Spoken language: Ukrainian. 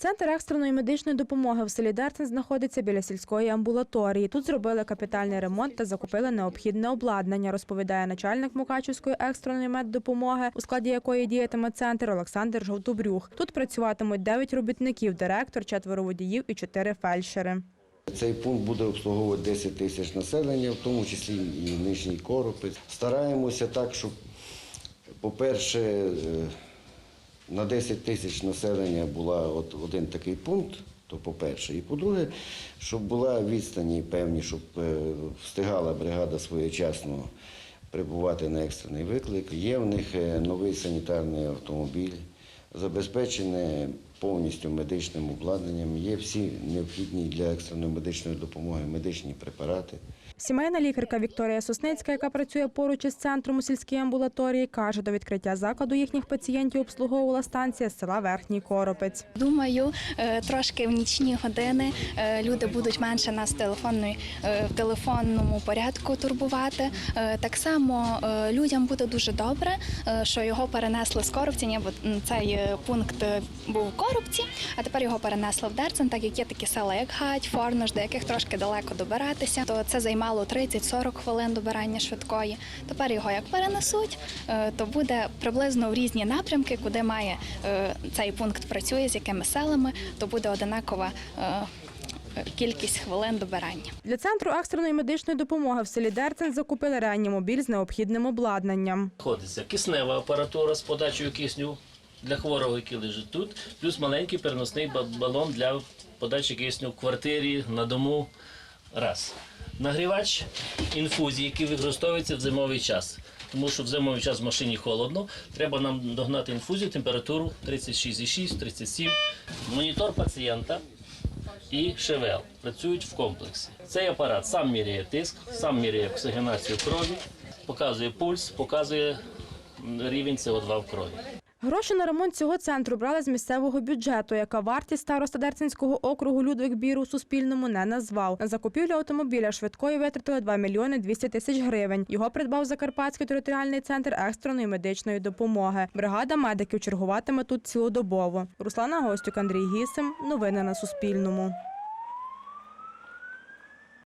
Центр екстреної медичної допомоги в селі Дерцин знаходиться біля сільської амбулаторії. Тут зробили капітальний ремонт та закупили необхідне обладнання, розповідає начальник Мукачівської екстреної меддопомоги, у складі якої діятиме центр Олександр Жовтобрюх. Тут працюватимуть 9 робітників, директор, четверо водіїв і 4 фельдшери. Цей пункт буде обслуговувати 10 тисяч населення, в тому числі і нижній коропець. Стараємося так, щоб, по-перше, е, на 10 тисяч населення була от один такий пункт, то по-перше. І по-друге, щоб була відстані певні, щоб е, встигала бригада своєчасно прибувати на екстрений виклик. Є в них е, новий санітарний автомобіль, забезпечений повністю медичним обладнанням. Є всі необхідні для екстреної медичної допомоги медичні препарати. Сімейна лікарка Вікторія Сосницька, яка працює поруч із центром у сільській амбулаторії, каже, до відкриття закладу їхніх пацієнтів обслуговувала станція з села Верхній Коропець. Думаю, е, трошки в нічні години е, люди будуть менше нас телефонною е, в телефонному порядку турбувати. Так само людям буде дуже добре, що його перенесли з Коробці. Ні, бо цей пункт був у Коробці, а тепер його перенесли в Дерцен, так як є такі села, як Гать, Форнош, до яких трошки далеко добиратися. То це займало 30-40 хвилин добирання швидкої. Тепер його як перенесуть, е, то буде приблизно в різні напрямки, куди має е, цей пункт працює, з якими селами, то буде одинакова е, кількість хвилин добирання. Для центру екстреної медичної допомоги в селі Дерцин закупили реанімобіль з необхідним обладнанням. Знаходиться киснева апаратура з подачею кисню для хворого, який лежить тут, плюс маленький переносний балон для подачі кисню в квартирі, на дому. Раз. Нагрівач інфузії, який використовується в зимовий час. Тому що в зимовий час в машині холодно, треба нам догнати інфузію, температуру 36,6, 37. Монітор пацієнта і ШВЛ працюють в комплексі. Цей апарат сам міряє тиск, сам міряє оксигенацію крові, показує пульс, показує рівень СО2 в крові. Гроші на ремонт цього центру брали з місцевого бюджету, яка вартість староста Дерцинського округу Людвиг Бір у Суспільному не назвав. На закупівлю автомобіля швидкої витратили 2 мільйони 200 тисяч гривень. Його придбав Закарпатський територіальний центр екстреної медичної допомоги. Бригада медиків чергуватиме тут цілодобово. Руслана Гостюк, Андрій Гісим. Новини на Суспільному.